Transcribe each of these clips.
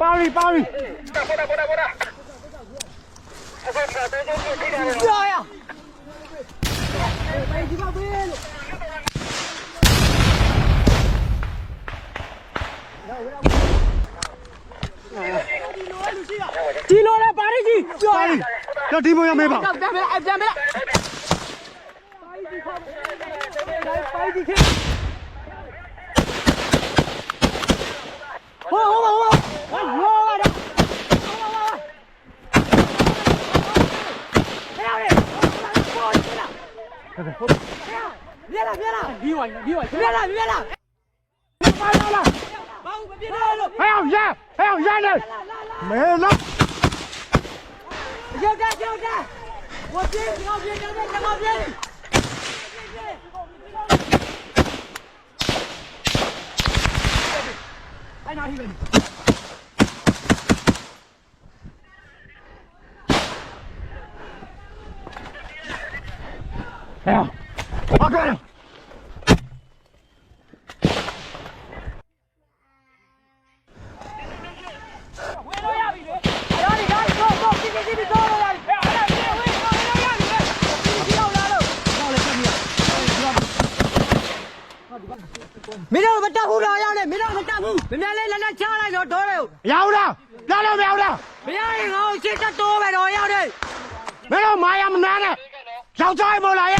ပါပြီပြောရဒီလိုလဲပါရီကြီးပြောပြီတော့ဒီမရမေးပါပြန်ပြန်အပြန်ပြန်ဟို 别了！别了，别了！别了，别了！别了，别了！哎呀，烟！哎呀，烟呢？没了。要，我别，你好别，别别，你好别。拿一个。 ရောက်လာတော့မင်းတို့မတက်ဘူးလားရောက်နေမင်းတို့မတက်ဘူးမင်းလည်းလက်လက်ချလိုက်တော့တော့တယ်မရဘူးလားလာလို့မရဘူးလားမရရင်ငါ့ကိုရှစ်တက်တိုးပဲတော့ရောက်တယ်မင်းတို့မာယာမနာနဲ့ယောက်ျားမို့လားရယောက်ျားပွဲကွာဘာပြစ်မှာဘာပြစ်မှာပြပြပြဘယ်ဘက်ကလဲ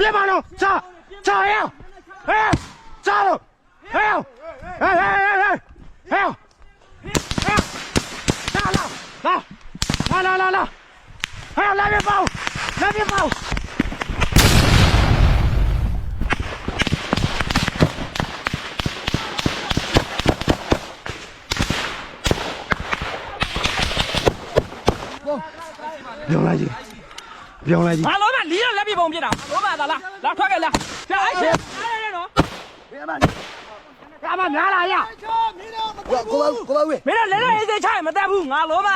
别放了，炸，炸呀，哎呀，炸了，哎呀，哎哎哎哎，哎呀，哎呀，炸了，来，来来来来，哎呀，那边放，那边放，别用垃圾，别用垃圾，来喽。 လာဟဲ့လာပြေးပေါ့လာပြေးပေါ့ပြောင်းလိုက်ကြီးပြောင်းလိုက်ကြီးငါလောမလီရလက်ပြပုံပြစ်တာလောမသာလားလာထွက်ခဲ့လားဖျက်အဲ့ရှင်းအဲ့ရနော်ကမများလာရမင်းတို့လည်းလည်းအေးစေးချရင်မတက်ဘူးငါလောမ